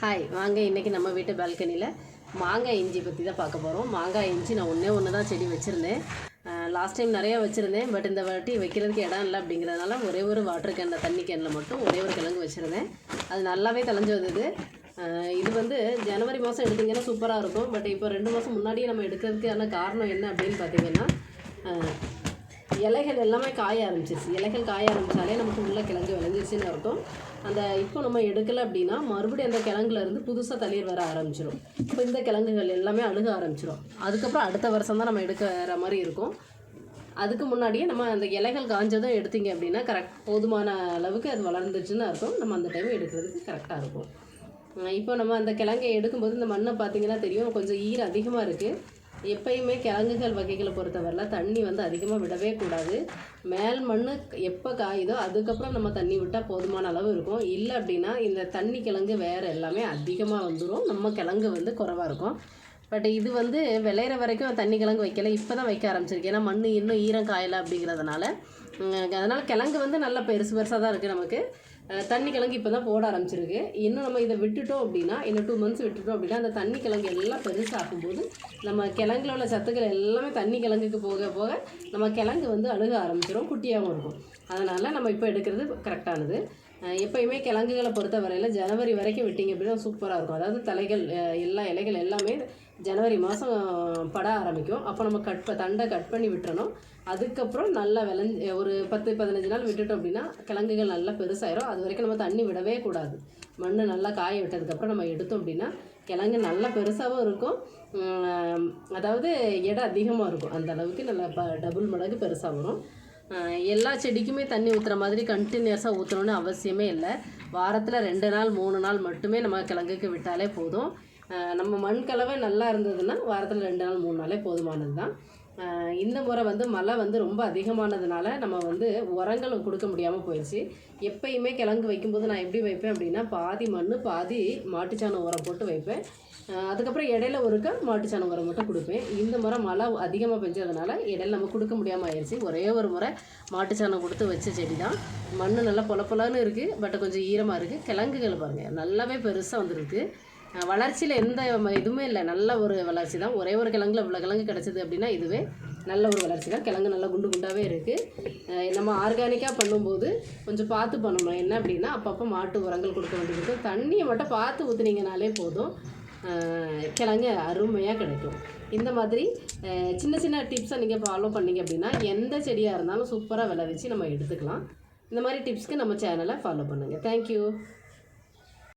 Hi வாங்க இன்றைக்கி நம்ம வீட்டு பால்கனியில் மாங்காய் இஞ்சி பற்றி தான் பார்க்க போகிறோம் மாங்காய் இஞ்சி நான் ஒன்றே ஒன்று தான் செடி வச்சுருந்தேன். லாஸ்ட் டைம் நிறையா வச்சுருந்தேன் பட் இந்த வாட்டி வைக்கிறதுக்கு இடம் இல்லை அப்படிங்கிறதுனால ஒரே ஒரு வாட்டர் கேனில் தண்ணி கேனில் மட்டும் ஒரே ஒரு கிழங்கு வச்சுருந்தேன். அது நல்லாவே தலைஞ்சு வந்தது. இது வந்து ஜனவரி மாதம் எடுத்தீங்கன்னா சூப்பராக இருக்கும் பட் இப்போ ரெண்டு மாதம் முன்னாடியே நம்ம எடுக்கிறதுக்கான காரணம் என்ன அப்படின்னு பார்த்தீங்கன்னா இலைகள் எல்லாமே காய ஆரம்பிச்சிருச்சு. இலைகள் காய ஆரம்பித்தாலே நமக்கு உள்ள கிழங்கு விளைஞ்சிருச்சுன்னு அர்த்தம். அந்த இப்போ நம்ம எடுக்கலை அப்படின்னா மறுபடியும் அந்த கிழங்குலேருந்து புதுசாக தளிர் வர ஆரம்பிச்சிடும் இப்போ இந்த கிழங்குகள் எல்லாமே அழுக ஆரம்பிச்சிடும் அதுக்கப்புறம் அடுத்த வருஷம் தான் நம்ம எடுக்கிற மாதிரி இருக்கும். அதுக்கு முன்னாடியே நம்ம அந்த இலைகள் காஞ்சதும் எடுத்தீங்க அப்படின்னா கரெக்ட் போதுமான அளவுக்கு அது வளர்ந்துச்சுன்னு அர்த்தம். நம்ம அந்த டைம் எடுக்கிறதுக்கு கரெக்டாக இருக்கும். இப்போ நம்ம அந்த கிழங்கை எடுக்கும்போது இந்த மண்ணை பார்த்தீங்கன்னா தெரியும். கொஞ்சம் ஈர அதிகமாக இருக்குது எப்பயுமே கிழங்குகள் வகைகளை பொறுத்தவரையில் தண்ணி வந்து அதிகமாக விடவே கூடாது. மேல் மண் எப்போ காயுதோ அதுக்கப்புறம் நம்ம தண்ணி விட்டால் போதுமான அளவு இருக்கும். இல்லை அப்படின்னா இந்த தண்ணி கிழங்கு வேறு எல்லாமே அதிகமாக வந்துடும் நம்ம கிழங்கு வந்து குறைவாக இருக்கும். பட் இது வந்து விளையிற வரைக்கும் தண்ணி கிழங்கு வைக்கல. இப்போ தான் வைக்க ஆரம்பிச்சிருக்கு ஏன்னா மண் இன்னும் ஈரம் காயலை அப்படிங்கிறதுனால. அதனால் கிழங்கு வந்து நல்லா பெருசு பெருசாக தான் இருக்குது நமக்கு. தண்ணி கிழங்கு இப்போ தான் போட ஆரம்பிச்சிருக்கு. இன்னும் நம்ம இதை விட்டுட்டோம் அப்படின்னா இன்னும் டூ மந்த்ஸ் விட்டுட்டோம் அப்படின்னா அந்த தண்ணி கிழங்கு எல்லாம் பெருசாகும்போது நம்ம கிழங்குல உள்ள சத்துக்கள் எல்லாமே தண்ணி கிழங்குக்கு போக போக நம்ம கிழங்கு வந்து அழுக ஆரம்பிச்சிடும் குட்டியாகவும் இருக்கும். அதனால் நம்ம இப்போ எடுக்கிறது கரெக்டானது எப்பயுமே கிழங்குகளை பொறுத்த வரையில் ஜனவரி வரைக்கும் விட்டிங்க அப்படின்னா சூப்பராக இருக்கும். அதாவது தலைகள் எல்லா இலைகள் எல்லாமே ஜனவரி மாதம் பட ஆரம்பிக்கும். அப்போ நம்ம கட் ப தண்டை கட் பண்ணி விட்டுறணும். அதுக்கப்புறம் நல்லா விளைஞ்சு ஒரு பத்து பதினஞ்சு நாள் விட்டுட்டோம் அப்படின்னா கிழங்குகள் நல்லா பெருசாயிரும். அது வரைக்கும் நம்ம தண்ணி விடவே கூடாது. மண் நல்லா காய விட்டதுக்கப்புறம் நம்ம எடுத்தோம் அப்படின்னா கிழங்கு நல்லா பெருசாகவும் இருக்கும். அதாவது எடை அதிகமாக இருக்கும். அந்த அளவுக்கு நல்லா ப டபுள் மடங்கு பெருசாக வரும். எல்லா செடிக்குமே தண்ணி ஊற்றுற மாதிரி கண்டினியூஸாக ஊற்றணும்னு அவசியமே இல்லை. வாரத்தில் ரெண்டு நாள் மூணு நாள் மட்டுமே நம்ம கிழங்குக்கு விட்டாலே போதும். நம்ம மண் கலவை நல்லா இருந்ததுன்னா வாரத்தில் ரெண்டு நாள் மூணு நாளே போதுமானது தான் இந்த முறை வந்து மழை வந்து ரொம்ப அதிகமானதுனால நம்ம வந்து உரங்கள் கொடுக்க முடியாமல் போயிடுச்சு எப்பயுமே கிழங்கு வைக்கும்போது நான் எப்படி வைப்பேன் அப்படின்னா பாதி மண் பாதி மாட்டுச்சாணம் உரம் போட்டு வைப்பேன். அதுக்கப்புறம் இடையில ஒருக்கா மாட்டுச்சாணம் உரம் மட்டும் கொடுப்பேன். இந்த முறை மழை அதிகமாக பெஞ்சதுனால இடையில நம்ம கொடுக்க முடியாமல் ஆயிடுச்சு ஒரே ஒரு முறை மாட்டுச்சாணம் கொடுத்து வச்ச செடி தான் மண் நல்லா பொல பொலன்னு இருக்குது பட் கொஞ்சம் ஈரமாக இருக்குது கிழங்குகள் பாருங்கள் நல்லாவே பெருசாக வந்துருக்கு. வளர்ச்சியில் எந்த இதுவுமே இல்லை. நல்ல ஒரு வளர்ச்சி தான். ஒரே ஒரு கிழங்குல இவ்வளோ கிழங்கு கிடச்சிது அப்படின்னா இதுவே நல்ல ஒரு வளர்ச்சி தான். கிழங்கு நல்லா குண்டு குண்டாகவே இருக்குது நம்ம ஆர்கானிக்காக பண்ணும்போது கொஞ்சம் பார்த்து பண்ணணும். என்ன அப்படின்னா அப்பப்போ மாட்டு உரங்கள் கொடுக்க வேண்டியது தண்ணியை மட்டும் பார்த்து ஊற்றுனீங்கனாலே போதும். கிழங்கு அருமையாக கிடைக்கும். இந்த மாதிரி சின்ன சின்ன டிப்ஸை நீங்கள் ஃபாலோ பண்ணீங்க அப்படின்னா எந்த செடியாக இருந்தாலும் சூப்பராக விளைவிச்சு நம்ம எடுத்துக்கலாம். இந்த மாதிரி டிப்ஸ்க்கு நம்ம சேனலை ஃபாலோ பண்ணுங்கள் தேங்க்யூ